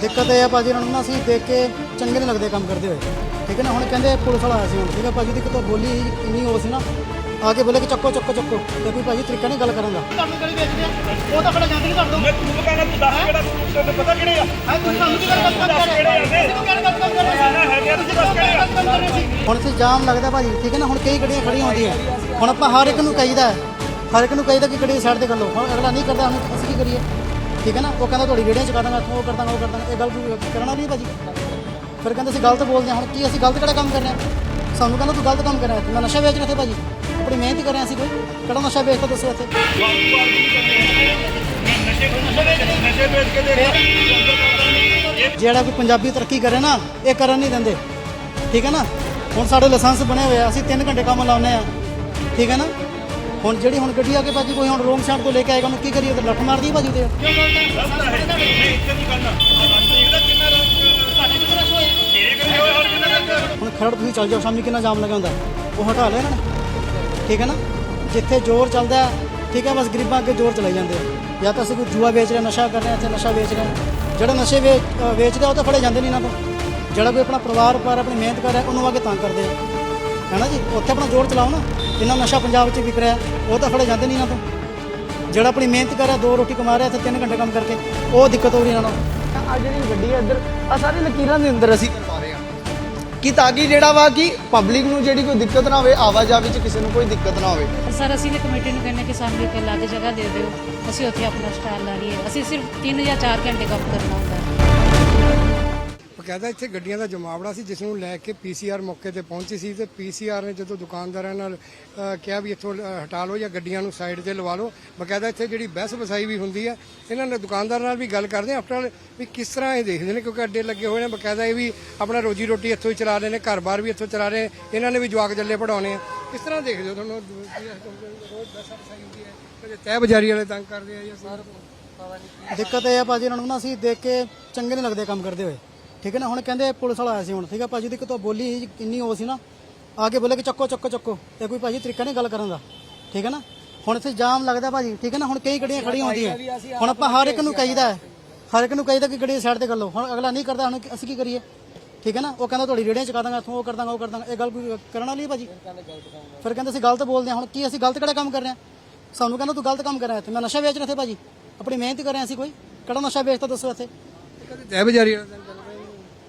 ਦਿੱਕਤ ਇਹ ਆ ਭਾਜੀ ਇਹਨਾਂ ਨੂੰ ਨਾ ਅਸੀਂ ਦੇਖ ਕੇ ਚੰਗੇ ਨਹੀਂ ਲੱਗਦੇ ਕੰਮ ਕਰਦੇ ਹੋਏ। ਠੀਕ ਹੈ ਨਾ? ਹੁਣ ਕਹਿੰਦੇ ਪੁਲਿਸ ਵਾਲਾ ਆਇਆ ਸੀ ਹੁਣ। ਠੀਕ ਹੈ ਭਾਜੀ ਦੀ ਕਿਤੋਂ ਬੋਲੀ ਇੰਨੀ ਹੋ ਸੀ ਨਾ। ਆ ਕੇ ਬੋਲੇ ਕਿ ਚੱਕੋ ਚੱਕੋ ਚੱਕੋ। ਤੇ ਕੋਈ ਭਾਜੀ ਤਰੀਕਾ ਨਹੀਂ ਗੱਲ ਕਰਨ ਦਾ। ਤੁਹਾਨੂੰ ਗਲੀ ਵੇਚਦੇ ਆ? ਉਹ ਤਾਂ ਬੜਾ ਜਾਂਦੀ ਕਰ ਦੋ ਮੈਂ ਤੂੰ ਕਹਿੰਦਾ ਤੂੰ ਦੱਸ ਕਿਹੜਾ ਤੂੰ ਤੈਨੂੰ ਪਤਾ ਕਿਹੜੇ ਆ? ਹਾਂ ਤੁਸੀਂ ਸਾਨੂੰ ਕੀ ਗੱਲ ਕਰ ਰਹੇ ਹੋ ਤੁਸੀਂ ਕਿਹੜੇ ਗੱਲ ਕਰ ਰਹੇ ਨਾ ਹੈਗੇ ਆ, ਤੁਸੀਂ ਦੱਸ ਕਿਹੜੇ ਆ? ਕਰ ਰਹੇ ਸੀ ਹੁਣ ਤੇ ਜਾਮ ਲੱਗਦਾ ਭਾਜੀ ਠੀਕ ਹੈ ਨਾ? ਹੁਣ ਕਈ ਗੱਡੀਆਂ ਖੜੀਆਂ ਹੁੰਦੀਆਂ ਹੁਣ ਆਪਾਂ ਹਰ ਇੱਕ ਨੂੰ ਕਹੀਦਾ ਹਰ ਇੱਕ ਨੂੰ ਕਹੀਦਾ ਕਿ ਗੱਡੀ ਸਾਈਡ ਤੇ ਕਰ ਲਓ। ਹੁਣ ਅਗਲਾ ਨਹੀਂ ਕਰਦਾ ਹੁਣ ਅਸੀਂ ਕੀ ਕਰੀਏ? ਠੀਕ ਹੈ ਨਾ? ਉਹ ਕਹਿੰਦਾ ਤੁਹਾਡੀ ਵੀਡੀਓ ਚਕਾ ਦਾਂਗਾ ਇੱਥੋਂ ਉਹ ਕਰ ਦਾਂਗਾ, ਉਹ ਕਰ ਦਾਂਗਾ। ਇਹ ਗੱਲ ਕੋਈ ਕਰਨਾ ਨਹੀਂ ਭਾਜੀ। ਫਿਰ ਕਹਿੰਦੇ ਅਸੀਂ ਗਲਤ ਬੋਲਦੇ ਹਾਂ। ਹੁਣ ਕੀ ਅਸੀਂ ਗਲਤ ਕਿਹੜਾ ਕੰਮ ਕਰ ਰਹੇ ਹਾਂ? ਸਾਨੂੰ ਕਹਿੰਦਾ ਤੂੰ ਗਲਤ ਕੰਮ ਕਰ ਰਿਹਾ ਮੈਂ ਨਸ਼ਾ ਵੇਚ ਰਿਹਾ ਤੇ ਭਾਜੀ। ਆਪਣੀ ਮਿਹਨਤ ਕਰ ਰਿਹਾ ਅਸੀਂ ਕੋਈ। ਕਿਹੜਾ ਨਸ਼ਾ ਵੇਚਦਾ ਦੱਸੋ ਇੱਥੇ? ਜਿਹੜਾ ਕੋਈ ਪੰਜਾਬੀ ਤਰੱਕੀ ਕਰੇ ਨਾ, ਇਹ ਕਰਨ ਨਹੀਂ ਦਿੰਦੇ। ਠੀਕ ਹੈ ਨਾ? ਹੁਣ ਸਾਡੇ ਲਾਇਸੈਂਸ ਬਣੇ ਹੋਏ ਆ। ਅਸੀਂ 3 ਘੰਟੇ ਕੰਮ ਲਾਉਂਦੇ ਆ ਠੀਕ ਹੈ ਨਾ? ਹੁਣ ਜਿਹੜੀ ਹੁਣ ਗੱਡੀ ਆ ਕੇ ਭਾਜੀ ਕੋਈ ਹੁਣ ਰੋਂਗ ਸਾਈਡ ਤੋਂ ਲੈ ਕੇ ਆਏਗਾ ਉਹਨੂੰ ਕੀ ਕਰੀਏ? ਤੇ ਲੱਠ ਮਾਰਦੀ ਭਾਜੀ ਤੇ ਹੁਣ ਖਰੜ ਤੁਸੀਂ ਚੱਲ ਜਾਓ ਸ਼ਾਮੀ ਕਿੰਨਾ ਜਾਮ ਲੱਗਿਆ ਹੁੰਦਾ? ਉਹ ਹਟਾ ਲਿਆ ਇਹਨਾਂ ਨੇ। ਠੀਕ ਹੈ ਨਾ? ਜਿੱਥੇ ਜ਼ੋਰ ਚੱਲਦਾ ਠੀਕ ਹੈ ਬਸ ਗਰੀਬਾਂ ਅੱਗੇ ਜ਼ੋਰ ਚਲਾਈ ਜਾਂਦੇ ਆ। ਜਾਂ ਤਾਂ ਅਸੀਂ ਕੋਈ ਜੂਆ ਵੇਚ ਰਿਹਾ ਨਸ਼ਾ ਕਰ ਰਹੇ ਹਾਂ ਇੱਥੇ ਨਸ਼ਾ ਵੇਚ ਰਹੇ ਹਾਂ। ਜਿਹੜਾ ਨਸ਼ੇ ਵੇਚਦਾ ਉਹ ਤਾਂ ਫੜੇ ਜਾਂਦੇ ਨਹੀਂ ਇਹਨਾਂ ਤੋਂ। ਜਿਹੜਾ ਕੋਈ ਆਪਣਾ ਪਰਿਵਾਰ ਪਰ ਆਪਣੀ ਮਿਹਨਤ ਕਰ ਰਿਹਾ ਉਹਨੂੰ ਆ ਕੇ ਤੰਗ ਕਰਦੇ ਆ। ਹੈਨਾ ਜੀ? ਉੱਥੇ ਆਪਣਾ ਜ਼ੋਰ ਚਲਾਓ ਨਾ। ਇੰਨਾ ਨਸ਼ਾ ਪੰਜਾਬ 'ਚ ਵਿਕ ਰਿਹਾ ਉਹ ਤਾਂ ਫੜੇ ਜਾਂਦੇ ਨਹੀਂ ਇਹਨਾਂ ਤੋਂ। ਜਿਹੜਾ ਆਪਣੀ ਮਿਹਨਤ ਕਰ ਰਿਹਾ ਦੋ ਰੋਟੀ ਕਮਾ ਰਿਹਾ ਇੱਥੇ 3 ਘੰਟੇ ਕੰਮ ਕਰਕੇ ਉਹ ਦਿੱਕਤ ਹੋ ਰਹੀ ਇਹਨਾਂ ਨੂੰ। ਆ ਜਿਹੜੀ ਗੱਡੀ ਹੈ ਇੱਧਰ ਆ ਸਾਰੀ ਲਕੀਰਾਂ ਦੇ ਅੰਦਰ ਅਸੀਂ ਕਰਵਾ ਰਹੇ ਹਾਂ ਕਿ ਤਾਂ ਕਿ ਜਿਹੜਾ ਵਾ ਕਿ ਪਬਲਿਕ ਨੂੰ ਜਿਹੜੀ ਕੋਈ ਦਿੱਕਤ ਨਾ ਹੋਵੇ ਆਵਾਜਾਈ ਵਿੱਚ ਕਿਸੇ ਨੂੰ ਕੋਈ ਦਿੱਕਤ ਨਾ ਹੋਵੇ। ਸਰ ਅਸੀਂ ਨੇ ਕਮੇਟੀ ਨੂੰ ਕਹਿੰਦੇ ਕਿ ਸਾਨੂੰ ਇੱਕ ਅਲੱਗ ਜਗ੍ਹਾ ਦੇ ਦਿਓ। ਅਸੀਂ ਉੱਥੇ ਆਪਣਾ ਸਟਾਲ ਲਾ ਲਈਏ। ਅਸੀਂ ਸਿਰਫ 3 ਜਾਂ 4 ਘੰਟੇ ਕੰਮ ਕਰਨਾ ਹੁੰਦਾ। ਹੈ ਬਕਾਇਦਾ ਇੱਥੇ ਗੱਡੀਆਂ ਦਾ ਜਮਾਵੜਾ ਸੀ ਜਿਸ ਨੂੰ ਲੈ ਕੇ ਪੀਸੀਆਰ ਮੌਕੇ ਤੇ ਪਹੁੰਚੀ ਸੀ ਤੇ ਪੀਸੀਆਰ ਨੇ ਜਦੋਂ ਦੁਕਾਨਦਾਰਾਂ ਨਾਲ ਅ, ਕਿਹਾ ਵੀ ਇੱਥੋਂ ਅ, ਹਟਾ ਲਓ ਜਾਂ ਗੱਡੀਆਂ ਨੂੰ ਸਾਈਡ ਤੇ ਲਵਾ ਲਓ ਬਕਾਇਦਾ ਇੱਥੇ ਜਿਹੜੀ ਬਹਿਸ ਵਸਾਈ ਵੀ ਹੁੰਦੀ ਹੈ ਇਹਨਾਂ ਨੇ ਦੁਕਾਨਦਾਰ ਨਾਲ ਵੀ ਗੱਲ ਕਰਦੇ ਆ ਆਫਟਰ ਵੀ ਕਿਸ ਤਰ੍ਹਾਂ ਇਹ ਦੇਖਦੇ ਨੇ ਕਿਉਂਕਿ ਅੱਡੇ ਲੱਗੇ ਹੋਏ ਨੇ ਬਕਾਇਦਾ ਇਹ ਵੀ ਆਪਣਾ ਰੋਜੀ ਰੋਟੀ ਇੱਥੋਂ ਹੀ ਚਲਾ ਰਹੇ ਨੇ ਘਰ-ਬਾਰ ਵੀ ਇੱਥੋਂ ਚਲਾ ਰਹੇ ਨੇ ਇਹਨਾਂ ਨੇ ਵੀ ਜਵਾਕ ਜੱਲੇ ਪੜਾਉਣੇ ਆ। ਕਿਸ ਤਰ੍ਹਾਂ ਦੇਖਦੇ ਹੋ ਤੁਹਾਨੂੰ ਰੋਜ਼ ਬਹਿਸ ਵਸਾਈ ਹੁੰਦੀ ਹੈ ਕਦੇ ਤਹਿ ਬਜ਼ਾਰੀ ਵਾਲੇ ਤੰਗ ਕਰਦੇ ਆ ਜਾਂ ਸਾਰਾ ਦਿੱਕਤ ਇਹ ਆ ਭਾਜੀ ਇਹਨਾਂ ਨੂੰ ਨਾ ਅਸੀਂ ਦੇਖ ਕੇ ਚੰਗੇ ਨਹੀਂ ਲੱਗਦੇ ਕੰਮ ਕਰਦੇ ਹੋਏ। ਠੀਕ ਹੈ ਨਾ? ਹੁਣ ਕਹਿੰਦੇ ਪੁਲਿਸ ਵਾਲਾ ਆਇਆ ਸੀ ਹੁਣ ਠੀਕ ਹੈ ਭਾਜੀ? ਦੀ ਕਿਤੋਂ ਬੋਲੀ ਇੰਨੀ ਹੋ ਸੀ ਨਾ? ਆ ਕੇ ਬੋਲੇ ਕਿ ਚੱਕੋ ਚੱਕੋ ਚੱਕੋ। ਇਹ ਕੋਈ ਭਾਜੀ ਤਰੀਕਾ ਨਹੀਂ ਗੱਲ ਕਰਨ ਦਾ। ਠੀਕ ਹੈ ਨਾ? ਹੁਣ ਇੱਥੇ ਜਾਮ ਲੱਗਦਾ ਭਾਜੀ ਠੀਕ ਹੈ ਨਾ? ਹੁਣ ਕਈ ਗੱਡੀਆਂ ਖੜੀਆਂ ਹੁੰਦੀਆਂ। ਹੁਣ ਆਪਾਂ ਹਰ ਇੱਕ ਨੂੰ ਕਹੀਦਾ ਹੈ, ਹਰ ਇੱਕ ਨੂੰ ਕਹੀਦਾ ਕਿ ਗੱਡੀ ਸਾਈਡ ਤੇ ਕਰ ਲਓ। ਹੁਣ ਅਗਲਾ ਨਹੀਂ ਕਰਦਾ ਹੁਣ ਅਸੀਂ ਕੀ ਕਰੀਏ? ਠੀਕ ਹੈ ਨਾ? ਉਹ ਕਹਿੰਦਾ ਤੁਹਾਡੀ ਰੇੜੀਆਂ ਚਕਾ ਦਾਂਗਾ ਇੱਥੋਂ ਉਹ ਕਰ ਦਾਂਗਾ ਉਹ ਕਰ ਦਾਂਗਾ। ਇਹ ਗੱਲ ਕੋਈ ਕਰਨ ਵਾਲੀ ਹੈ ਭਾਜੀ? ਫਿਰ ਕਹਿੰਦੇ ਅਸੀਂ ਗਲਤ ਬੋਲਦੇ ਹਾਂ। ਹੁਣ ਕੀ ਅਸੀਂ ਗਲਤ ਕਿਹੜਾ ਕੰਮ ਕਰ ਰਹੇ ਹਾਂ? ਸਾਨੂੰ ਕਹਿੰਦਾ ਤੂੰ ਗਲਤ ਕੰਮ ਕਰ ਰਿਹਾ ਇੱਥੇ। ਮੈਂ ਨਸ਼ਾ ਵੇਚ ਰਿਹਾ ਤੇ ਭਾਜੀ। ਆਪਣੀ ਮਿਹਨਤ ਕਰ ਰਿਹਾ ਸੀ ਕੋਈ। ਕਿਹੜਾ ਨਸ਼ਾ ਵੇਚਦਾ ਦੱਸੋ ਇੱਥੇ? ਤਹਿ ਬਜ਼ਾਰੀ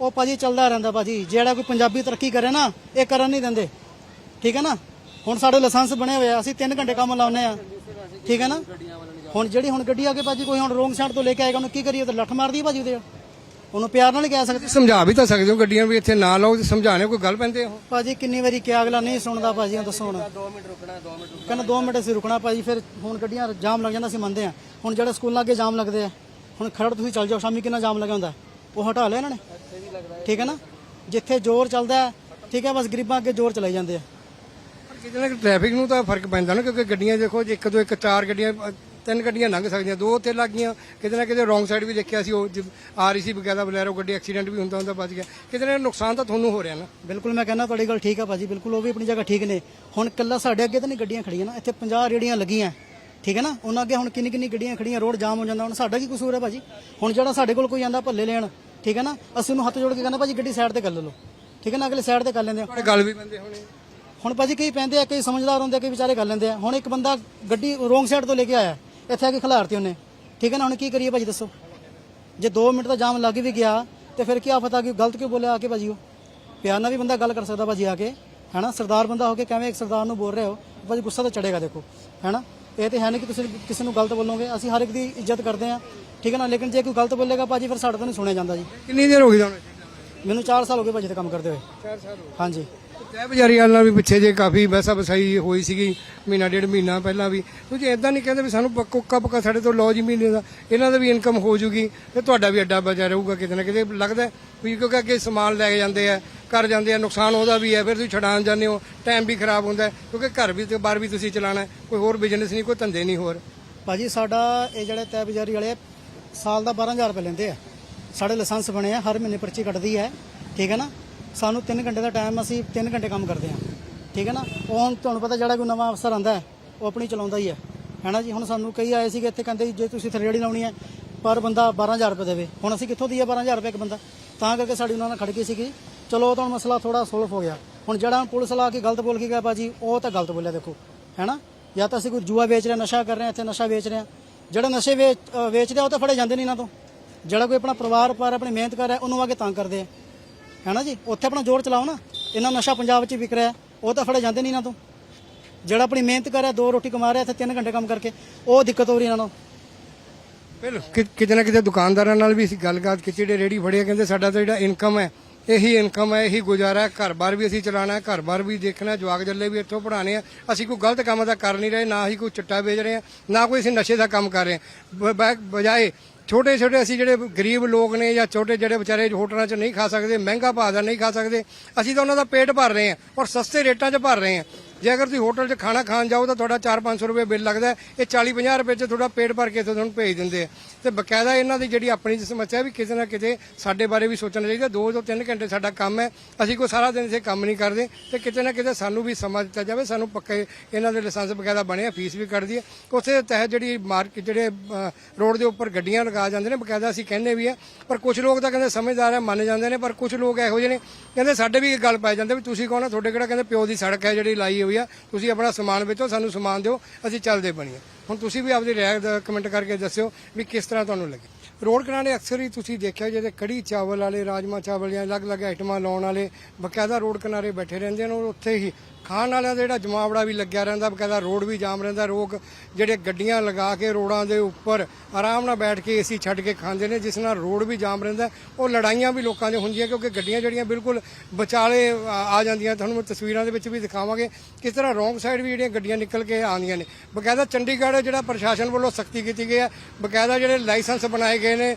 ਉਹ ਭਾਜੀ ਚੱਲਦਾ ਰਹਿੰਦਾ ਭਾਜੀ। ਜਿਹੜਾ ਕੋਈ ਪੰਜਾਬੀ ਤਰੱਕੀ ਕਰੇ ਨਾ ਇਹ ਕਰਨ ਨਹੀਂ ਦਿੰਦੇ। ਠੀਕ ਹੈ ਨਾ? ਹੁਣ ਸਾਡੇ ਲਾਇਸੈਂਸ ਬਣੇ ਹੋਏ ਆ ਅਸੀਂ 3 ਘੰਟੇ ਕੰਮ ਲਾਉਂਦੇ ਆ। ਠੀਕ ਹੈ ਨਾ? ਹੁਣ ਜਿਹੜੀ ਹੁਣ ਗੱਡੀ ਆ ਕੇ ਭਾਜੀ ਕੋਈ ਹੁਣ ਰੋਂਗ ਸਾਈਡ ਤੋਂ ਲੈ ਕੇ ਆਏਗਾ ਉਹਨੂੰ ਕੀ ਕਰੀਏ? ਤੇ ਲੱਠ ਮਾਰਦੀ ਭਾਜੀ ਉਹਦੇ ਉਹਨੂੰ ਪਿਆਰ ਨਾਲ ਹੀ ਕਹਿ ਸਕਦੇ ਸਮਝਾ ਵੀ ਤਾਂ ਸਕਦੇ ਹੋ ਗੱਡੀਆਂ ਵੀ ਇੱਥੇ ਨਾ ਲਾਓ ਤੇ ਸਮਝਾਣੇ ਕੋਈ ਗੱਲ ਪੈਂਦੇ ਹੋ ਭਾਜੀ ਕਿੰਨੀ ਵਾਰੀ ਕਿਹਾ ਅਗਲਾ ਨਹੀਂ ਸੁਣਦਾ ਭਾਜੀ ਦੱਸੋ ਹੁਣ। 2 ਮਿੰਟ ਰੁਕਣਾ 2 ਮਿੰਟ ਕਹਿੰਦਾ 2 ਮਿੰਟ ਅਸੀਂ ਰੁਕਣਾ ਭਾਜੀ ਫਿਰ ਹੁਣ ਗੱਡੀਆਂ ਜਾਮ ਲੱਗ ਜਾਂਦਾ ਅਸੀਂ ਮੰਨਦੇ ਆ। ਹੁਣ ਜਿਹੜੇ ਸਕੂਲਾਂ ਅੱਗੇ ਜਾਮ ਲੱਗਦੇ ਆ ਹੁਣ ਖਰੜ ਤੁਸੀਂ ਚੱਲ ਜਾਓ ਸ਼ਾਮੀ ਕਿੰਨਾ ਜਾਮ ਲੱਗਿਆ ਹੁੰਦਾ? ਉਹ ਹਟਾ ਲਿਆ ਇਹਨਾਂ ਨੇ? ਠੀਕ ਹੈ ਨਾ? ਜਿੱਥੇ ਜ਼ੋਰ ਚੱਲਦਾ ਹੈ, ਠੀਕ ਹੈ ਬਸ ਗਰੀਬਾਂ ਅੱਗੇ ਜ਼ੋਰ ਚਲਾਈ ਜਾਂਦੇ ਆ। ਪਰ ਕਿਤੇ ਨਾ ਕਿਤੇ ਟ੍ਰੈਫਿਕ ਨੂੰ ਤਾਂ ਫ਼ਰਕ ਪੈਂਦਾ ਨਾ ਕਿਉਂਕਿ ਗੱਡੀਆਂ ਦੇਖੋ ਜੇ ਇੱਕ ਦੋ ਇੱਕ ਚਾਰ ਗੱਡੀਆਂ ਅ, ਤਿੰਨ ਗੱਡੀਆਂ ਲੰਘ ਸਕਦੀਆਂ ਦੋ ਤੇ ਲੱਗ ਗਈਆਂ। ਕਿਤੇ ਨਾ ਕਿਤੇ ਰੋਂਗ ਸਾਈਡ ਵੀ ਦੇਖਿਆ ਸੀ ਉਹ ਆ ਰਹੀ ਸੀ ਬਕਾਇਦਾ ਬਲੈਰੋ ਗੱਡੀ ਐਕਸੀਡੈਂਟ ਵੀ ਹੁੰਦਾ ਹੁੰਦਾ ਬਚ ਗਿਆ। ਕਿਤੇ ਨਾ ਨੁਕਸਾਨ ਤਾਂ ਤੁਹਾਨੂੰ ਹੋ ਰਿਹਾ ਨਾ। ਬਿਲਕੁਲ ਮੈਂ ਕਹਿੰਦਾ ਤੁਹਾਡੀ ਗੱਲ ਠੀਕ ਆ ਭਾਜੀ ਬਿਲਕੁਲ ਉਹ ਵੀ ਆਪਣੀ ਜਗ੍ਹਾ ਠੀਕ ਨੇ। ਹੁਣ ਕੱਲਾ ਸਾਡੇ ਅੱਗੇ ਤਾਂ ਨਹੀਂ ਗੱਡੀਆਂ ਖੜੀਆਂ ਨਾ ਇੱਥੇ 50 ਰੇੜੀਆਂ ਲੱਗੀਆਂ। ਠੀਕ ਹੈ ਨਾ? ਉਹਨਾਂ ਅੱਗੇ ਹੁਣ ਕਿੰਨੀ ਕਿੰਨੀ ਗੱਡੀਆਂ ਖੜੀਆਂ ਰੋਡ ਜਾਮ ਹੋ ਜਾਂਦਾ ਹੁਣ ਸਾਡਾ ਕੀ ਕਸੂਰ ਹੈ ਭਾਜੀ? ਹੁਣ ਜਿਹੜਾ ਸਾਡੇ ਕੋਲ ਕੋਈ ਆਂਦਾ ਭੱਲੇ ਲੈਣ ਠੀਕ ਹੈ ਨਾ? ਅਸੀਂ ਉਹਨੂੰ ਹੱਥ ਜੋੜ ਕੇ ਕਹਿੰਦਾ ਭਾਜੀ ਗੱਡੀ ਸਾਈਡ ਤੇ ਕਰ ਲਓ। ਠੀਕ ਹੈ ਨਾ? ਅਗਲੇ ਸਾਈਡ ਤੇ ਕਰ ਲੈਂਦੇ ਆ। ਤੁਹਾਡੇ ਗੱਲ ਵੀ ਪੈਂਦੇ ਹੋਣੇ। ਹੁਣ ਭਾਜੀ ਕਈ ਪੈਂਦੇ ਆ ਕਈ ਸਮਝਦਾਰ ਹੁੰਦੇ ਆ ਕਈ ਵਿਚਾਰੇ ਕਰ ਲੈਂਦੇ ਆ। ਹੁਣ ਇੱਕ ਬੰਦਾ ਗੱਡੀ ਰੋਂਗ ਸਾਈਡ ਤੋਂ ਲੈ ਕੇ ਆਇਆ ਇੱਥੇ ਆ ਕੇ ਖਿਲਾਰਤੀ ਉਹਨੇ। ਠੀਕ ਹੈ ਨਾ? ਹੁਣ ਕੀ ਕਰੀਏ ਭਾਜੀ ਦੱਸੋ? ਜੇ 2 ਮਿੰਟ ਦਾ ਜਾਮ ਲੱਗ ਵੀ ਗਿਆ ਤੇ ਫਿਰ ਕੀ ਪਤਾ ਕਿ ਗਲਤ ਕਿਉਂ ਬੋਲਿਆ ਆ ਕੇ ਭਾਜੀ ਉਹ? ਪਿਆਰ ਨਾਲ ਵੀ ਬੰਦਾ ਗੱਲ ਕਰ ਸਕਦਾ ਭਾਜੀ ਆ ਕੇ ਹੈਨਾ ਸਰਦਾਰ ਬੰਦਾ ਹੋ ਕੇ ਕਿਵੇਂ ਇੱਕ ਸਰਦਾਰ ਨੂੰ ਬੋਲ ਰਹੇ ਹੋ ਭਾਜੀ ਗੁੱਸਾ ਤਾਂ ਚੜੇਗਾ ਦੇਖੋ ਹੈਨਾ ਇਹ ਤੇ ਹੈ ਨਹੀਂ ਕਿ ਤੁਸੀਂ ਕਿਸੇ ਨੂੰ ਗਲਤ ਬੋਲੋਗੇ ਅਸੀਂ ਹਰ ਇੱਕ ਦੀ ਇੱਜ਼ਤ ਕਰਦੇ ਆ ਠੀਕ ਹੈ ਨਾ? ਲੇਕਿਨ ਜੇ ਕੋਈ ਗਲਤ ਬੋਲੇਗਾ ਭਾਜੀ ਫਿਰ ਸਾਡੇ ਤੋਂ ਨਹੀਂ ਸੁਣਿਆ ਜਾਂਦਾ ਜੀ। ਕਿੰਨੀ ਦੇਰ ਹੋ ਗਈ ਤੁਹਾਨੂੰ ਮੈਨੂੰ 4 ਸਾਲ ਹੋ ਗਏ ਭਾਜੀ ਤੇ ਕੰਮ ਕਰਦੇ ਹੋਏ। 4 ਸਾਲ ਹੋ ਹਾਂਜੀ। ਤਹਿ ਬਜ਼ਾਰੀ ਵਾਲ ਨਾਲ ਵੀ ਪਿੱਛੇ ਜੇ ਕਾਫੀ ਵੈਸਾ ਵਸਾਈ ਹੋਈ ਸੀਗੀ ਮਹੀਨਾ ਡੇਢ ਮਹੀਨਾ ਪਹਿਲਾਂ ਵੀ। ਤੁਸੀਂ ਇਦਾਂ ਨਹੀਂ ਕਹਿੰਦੇ ਵੀ ਸਾਨੂੰ ਪੱਕਾ ਪੱਕਾ ਸਾਡੇ ਤੋਂ ਲਓ ਜੀ ਮਹੀਨੇ ਦਾ ਇਹਨਾਂ ਦਾ ਵੀ ਇਨਕਮ ਹੋ ਜੂਗੀ ਤੇ ਤੁਹਾਡਾ ਵੀ ਅੱਡਾ ਬਚਾ ਰਹੂਗਾ ਕਿਤੇ ਨਾ ਕਿਤੇ। ਲੱਗਦਾ ਹੈ ਵੀ ਕਿਉਂਕਿ ਅੱਗੇ ਸਮਾਨ ਲੈ ਕੇ ਜਾਂਦੇ ਆ ਕਰ ਜਾਂਦੇ ਆ ਨੁਕਸਾਨ ਉਹਦਾ ਵੀ ਹੈ ਫਿਰ ਤੁਸੀਂ ਛਡਾਉਣ ਜਾਂਦੇ ਹੋ ਟਾਈਮ ਵੀ ਖਰਾਬ ਹੁੰਦਾ ਹੈ ਕਿਉਂਕਿ ਘਰ ਵੀ ਤੇ ਬਾਹਰ ਵੀ ਤੁਸੀਂ ਚਲਾਣਾ ਕੋਈ ਹੋਰ ਬਿਜ਼ਨਸ ਨਹੀਂ ਕੋਈ ਧੰਦੇ ਨਹੀਂ ਹੋਰ। ਭਾਜੀ ਸਾਡਾ ਇਹ ਜਿਹੜੇ ਤੈ ਬਜ਼ਾਰੀ ਵਾਲੇ ਆ ਸਾਲ ਦਾ 12000 ਰੁਪਏ ਲੈਂਦੇ ਆ। ਸਾਡੇ ਲਾਇਸੈਂਸ ਬਣੇ ਆ ਹਰ ਮਹੀਨੇ ਪਰਚੀ ਕੱਟਦੀ ਹੈ ਠੀਕ ਹੈ ਨਾ? ਸਾਨੂੰ 3 ਘੰਟੇ ਦਾ ਟਾਈਮ ਅਸੀਂ 3 ਘੰਟੇ ਕੰਮ ਕਰਦੇ ਆ ਠੀਕ ਹੈ ਨਾ? ਉਹ ਹੁਣ ਤੁਹਾਨੂੰ ਪਤਾ ਜਿਹੜਾ ਕੋਈ ਨਵਾਂ ਅਫਸਰ ਆਂਦਾ ਹੈ ਉਹ ਆਪਣੀ ਚਲਾਉਂਦਾ ਹੀ ਹੈ ਹੈਨਾ ਜੀ? ਹੁਣ ਸਾਨੂੰ ਕਈ ਆਏ ਸੀਗੇ ਇੱਥੇ ਕਹਿੰਦੇ ਜੀ, ਜੇ ਤੁਸੀਂ ਇੱਥੇ ਲਾਉਣੀ ਹੈ ਪਰ ਬੰਦਾ 12000 ਰੁਪਏ ਦੇਵੇ। ਹੁਣ ਅਸੀਂ ਕਿੱਥੋਂ ਦਈਏ 12000 ਰੁਪਏ ਇੱਕ ਬੰਦਾ? ਤਾਂ ਕਰਕੇ ਸਾਡੀ ਉਹਨਾਂ ਨਾਲ ਖੜਕੀ ਸੀਗੀ। ਚਲੋ ਉਹ ਤਾਂ ਹੁਣ ਮਸਲਾ ਥੋੜਾ ਸੋਲਵ ਹੋ ਗਿਆ। ਹੁਣ ਜਿਹੜਾ ਪੁਲਿਸ ਲਾ ਕੇ ਗਲਤ ਬੋਲ ਕੇ ਗਿਆ ਬਾਜੀ ਉਹ ਤਾਂ ਗਲਤ ਬੋਲਿਆ ਦੇਖੋ ਹੈਨਾ? ਜਾਂ ਤਾਂ ਅਸੀਂ ਕੋਈ ਜੂਆ ਵੇਚ ਰਹੇ ਹਾਂ, ਨਸ਼ਾ ਕਰ ਰਹੇ ਹਾਂ ਇੱਥੇ ਨਸ਼ਾ ਵੇਚ ਰਹੇ ਹਾਂ। ਜਿਹੜਾ ਨਸ਼ੇ ਵੇਚ ਵੇਚ ਰਿਹਾ ਉਹ ਤਾਂ ਫੜੇ ਜਾਂਦੇ ਨਹੀਂ ਇਹਨਾਂ ਤੋਂ। ਜਿਹੜਾ ਕੋਈ ਆਪਣਾ ਪਰਿਵਾਰ ਪਰ ਆਪਣੀ ਮਿਹਨਤ ਕਰ ਰਿਹਾ ਉਹਨੂੰ ਆ ਕੇ ਤੰਗ ਕਰਦੇ ਆ। ਹੈਨਾ ਜੀ? ਉੱਥੇ ਆਪਣਾ ਜ਼ੋਰ ਚਲਾਓ ਨਾ। ਇਹਨਾਂ ਨਸ਼ਾ ਪੰਜਾਬ 'ਚ ਵਿਕ ਰਿਹਾ ਉਹ ਤਾਂ ਫੜੇ ਜਾਂਦੇ ਨਹੀਂ ਇਹਨਾਂ ਤੋਂ। ਜਿਹੜਾ ਆਪਣੀ ਮਿਹਨਤ ਕਰ ਰਿਹਾ ਦੋ ਰੋਟੀ ਕਮਾ ਰਿਹਾ ਇੱਥੇ 3 ਘੰਟੇ ਕੰਮ ਕਰਕੇ ਉਹ ਦਿੱਕਤ ਹੋ ਰਹੀ ਇਹਨਾਂ ਨੂੰ। ਬਿਲਕੁਲ ਕਿ- ਕਿਤੇ ਨਾ ਕਿਤੇ ਦੁਕਾਨਦਾਰਾਂ ਨਾਲ ਵੀ ਅਸੀਂ ਗੱਲਬਾਤ ਕੀਤੀ ਜਿਹੜੇ ਰੇੜੀ ਫੜਿਆ ਕਹਿੰਦੇ ਸਾਡਾ ਤਾਂ ਜਿਹੜਾ ਇਨਕਮ ਹੈ ਇਹੀ ਇਨਕਮ ਹੈ, ਇਹੀ ਗੁਜ਼ਾਰਾ ਹੈ। ਘਰ-ਬਾਰ ਵੀ ਅਸੀਂ ਚਲਾਣਾ ਹੈ ਘਰ-ਬਾਰ ਵੀ ਦੇਖਣਾ ਜਵਾਕ ਜੱਲੇ ਵੀ ਇੱਥੋਂ ਪੜਾਣੇ ਆ। ਅਸੀਂ ਕੋਈ ਗਲਤ ਕੰਮ ਤਾਂ ਕਰ ਨਹੀਂ ਰਹੇ, ਨਾ ਹੀ ਕੋਈ ਚਿੱਟਾ ਵੇਚ ਰਹੇ ਆ, ਨਾ ਕੋਈ ਅਸੀਂ ਨਸ਼ੇ ਦਾ ਕੰਮ ਕਰ ਰਹੇ ਹਾਂ ਬ- ਬਜਾਏ ਛੋਟੇ ਛੋਟੇ ਅਸੀਂ ਜਿਹੜੇ ਗਰੀਬ ਲੋਕ ਨੇ ਜਾਂ ਛੋਟੇ ਜਿਹੜੇ ਵਿਚਾਰੇ ਹੋਟਲਾਂ 'ਚ ਨਹੀਂ ਖਾ ਸਕਦੇ, ਮਹਿੰਗਾ ਭਾਅ ਦਾ ਨਹੀਂ ਖਾ ਸਕਦੇ, ਅਸੀਂ ਤਾਂ ਉਹਨਾਂ ਦਾ ਪੇਟ ਭਰ ਰਹੇ ਹਾਂ ਔਰ ਸਸਤੇ ਰੇਟਾਂ 'ਚ ਭਰ ਰਹੇ ਹਾਂ ਜੇ ਅਗਰ ਤੁਸੀਂ ਹੋਟਲ 'ਚ ਖਾਣਾ ਖਾਣ ਜਾਓ ਤਾਂ ਤੁਹਾਡਾ 4-500 ਰੁਪਏ ਬਿੱਲ ਲੱਗਦਾ ਇਹ 40-50 ਰੁਪਏ 'ਚ ਤੁਹਾਡਾ ਪੇਟ ਭਰ ਕੇ ਇੱਥੇ ਤੁਹਾਨੂੰ ਭੇਜ ਦਿੰਦੇ ਆ। ਤੇ ਬਕਾਇਦਾ ਇਹਨਾਂ ਦੀ ਜਿਹੜੀ ਆਪਣੀ ਸਮੱਸਿਆ ਵੀ ਕਿਸੇ ਨਾ ਕਿਤੇ ਸਾਡੇ ਬਾਰੇ ਵੀ ਸੋਚਣਾ ਚਾਹੀਦਾ। 2 ਤੋਂ 3 ਘੰਟੇ ਸਾਡਾ ਕੰਮ ਹੈ। ਅਸੀਂ ਕੋਈ ਸਾਰਾ ਦਿਨ ਇੱਥੇ ਕੰਮ ਨਹੀਂ ਕਰਦੇ। ਤੇ ਕਿਤੇ ਨਾ ਕਿਤੇ ਸਾਨੂੰ ਵੀ ਸਮਾਂ ਦਿੱਤਾ ਜਾਵੇ। ਸਾਨੂੰ ਪੱਕੇ ਇਹਨਾਂ ਦੇ ਲਾਇਸੈਂਸ ਬਕਾਇਦਾ ਬਣੇ ਆ ਫੀਸ ਵੀ ਕੱਢਦੀ ਹੈ। ਉਸੇ ਦੇ ਤਹਿਤ ਜਿਹੜੀ ਮਾਰਕੀਟ ਜਿਹੜੇ ਰੋਡ ਦੇ ਉੱਪਰ ਗੱਡੀਆਂ ਲਗਾ ਜਾਂਦੇ ਨੇ, ਬਕਾਇਦਾ ਅਸੀਂ ਕਹਿੰਦੇ ਵੀ ਆ ਪਰ ਕੁਝ ਲੋਕ ਤਾਂ ਕਹਿੰਦੇ ਸਮਝਦਾਰ ਆ ਮੰਨ ਜਾਂਦੇ ਨੇ। ਪਰ ਕੁਝ ਲੋਕ ਇਹੋ ਜਿਹੇ ਨੇ, ਕਹਿੰਦੇ ਸਾਡੇ ਵੀ ਇਹ ਗੱਲ ਪੈ ਜਾਂਦੇ ਵੀ ਤੁਸੀਂ ਕੌਣ ਆ ਤੁਹਾਡੇ ਕਿਹੜਾ ਕਹਿੰਦੇ ਪਿਓ ਦੀ ਸੜਕ ਹੈ ਜਿਹੜੀ ਲਾਈ ਹੋਈ ਆ, ਤੁਸੀਂ ਆਪਣਾ ਸਮਾਨ ਵੇਚੋ, ਸਾਨੂੰ ਸਮਾਨ ਦਿਓ, ਅਸੀਂ ਚੱਲਦੇ ਬਣੀਏ। ਹੁਣ ਤੁਸੀਂ ਵੀ ਆਪਦੀ ਰਾਏ ਕਮੈਂਟ ਕਰਕੇ ਦੱਸਿਓ ਵੀ ਕਿਸ ਤਰ੍ਹਾਂ ਤੁਹਾਨੂੰ ਲੱਗੇ। ਰੋਡ ਕਿਨਾਰੇ ਅਕਸਰ ਹੀ ਤੁਸੀਂ ਦੇਖਿਆ ਜਿਹੜੇ ਕੜੀ ਚਾਵਲ ਵਾਲੇ, ਰਾਜਮਾ ਚਾਵਲ ਜਾਂ ਅਲੱਗ-ਅਲੱਗ ਆਈਟਮਾਂ ਲਾਉਣ ਵਾਲੇ ਬਕਾਇਦਾ ਰੋਡ ਕਿਨਾਰੇ ਬੈਠੇ ਰਹਿੰਦੇ ਨੇ ਔਰ ਉੱਥੇ ਹੀ ਖਾਣ ਵਾਲਿਆਂ ਦਾ ਜਿਹੜਾ ਜਮਾਵੜਾ ਵੀ ਲੱਗਿਆ ਰਹਿੰਦਾ, ਬਕਾਇਦਾ ਰੋਡ ਵੀ ਜਾਮ ਰਹਿੰਦਾ, ਲੋਕ ਜਿਹੜੇ ਗੱਡੀਆਂ ਲਗਾ ਕੇ ਰੋਡਾਂ ਦੇ ਉੱਪਰ ਆਰਾਮ ਨਾਲ ਬੈਠ ਕੇ ਏਸੀ ਛੱਡ ਕੇ ਖਾਂਦੇ ਨੇ, ਜਿਸ ਨਾਲ ਰੋਡ ਵੀ ਜਾਮ ਰਹਿੰਦਾ, ਉਹ ਲੜਾਈਆਂ ਵੀ ਲੋਕਾਂ 'ਚ ਹੁੰਦੀਆਂ ਕਿਉਂਕਿ ਗੱਡੀਆਂ ਜਿਹੜੀਆਂ ਬਿਲਕੁਲ ਵਿਚਾਲੇ ਆ ਆ ਜਾਂਦੀਆਂ। ਤੁਹਾਨੂੰ ਮੈਂ ਤਸਵੀਰਾਂ ਦੇ ਵਿੱਚ ਵੀ ਦਿਖਾਵਾਂਗੇ ਕਿਸ ਤਰ੍ਹਾਂ ਰੋਂਗ ਸਾਈਡ ਵੀ ਜਿਹੜੀਆਂ ਗੱਡੀਆਂ ਨਿਕਲ ਕੇ ਆਉਂਦੀਆਂ ਨੇ। ਬਕਾਇਦਾ ਚੰਡੀਗੜ੍ਹ ਜਿਹੜਾ ਪ੍ਰਸ਼ਾਸਨ ਵੱਲੋਂ ਸਖਤੀ ਕੀਤੀ ਗਈ ਹੈ, ਬਕਾਇਦਾ ਜਿਹੜੇ ਲਾਇਸੈਂਸ ਬਣਾਏ ਗਏ ਨੇ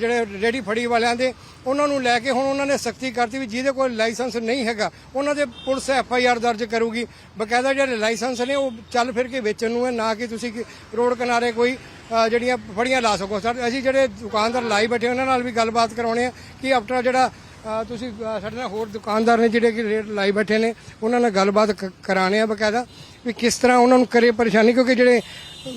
ਜਿਹੜੇ ਰੇੜੀ ਫੜੀ ਵਾਲਿਆਂ ਦੇ, ਉਹਨਾਂ ਨੂੰ ਲੈ ਕੇ ਹੁਣ ਉਹਨਾਂ ਨੇ ਸਖਤੀ ਕਰਤੀ ਵੀ ਜਿਹਦੇ ਕੋਲ ਲਾਇਸੈਂਸ ਨਹੀਂ ਹੈਗਾ, ਉਹਨਾਂ ਦੇ ਪੁਲਿਸ ਐਫ ਆਈ ਆਰ ਦਰਜ ਕਰੂਗੀ। ਬਕਾਇਦਾ ਜਿਹੜੇ ਲਾਇਸੈਂਸ ਨੇ, ਉਹ ਚੱਲ ਫਿਰ ਕੇ ਵੇਚਣ ਨੂੰ ਹੈ, ਨਾ ਕਿ ਤੁਸੀਂ ਰੋਡ ਕਿਨਾਰੇ ਕੋਈ ਜਿਹੜੀਆਂ ਫੜੀਆਂ ਲਾ ਸਕੋ। ਸਰ, ਅਸੀਂ ਜਿਹੜੇ ਦੁਕਾਨਦਾਰ ਲਾਈ ਬੈਠੇ ਉਹਨਾਂ ਨਾਲ ਵੀ ਗੱਲਬਾਤ ਕਰਾਉਣੇ ਆ ਕਿ ਆਪਣਾ ਜਿਹੜਾ ਤੁਸੀਂ ਸਾਡੇ ਨਾਲ ਹੋਰ ਦੁਕਾਨਦਾਰ ਨੇ ਜਿਹੜੇ ਕਿ ਰੇਟ ਲਾਈ ਬੈਠੇ ਨੇ, ਉਹਨਾਂ ਨਾਲ ਗੱਲਬਾਤ ਕ- ਕਰਾਣੇ ਆ ਬਕਾਇਦਾ ਵੀ ਕਿਸ ਤਰ੍ਹਾਂ ਉਹਨਾਂ ਨੂੰ ਕਰੇ ਪਰੇਸ਼ਾਨੀ, ਕਿਉਂਕਿ ਜਿਹੜੇ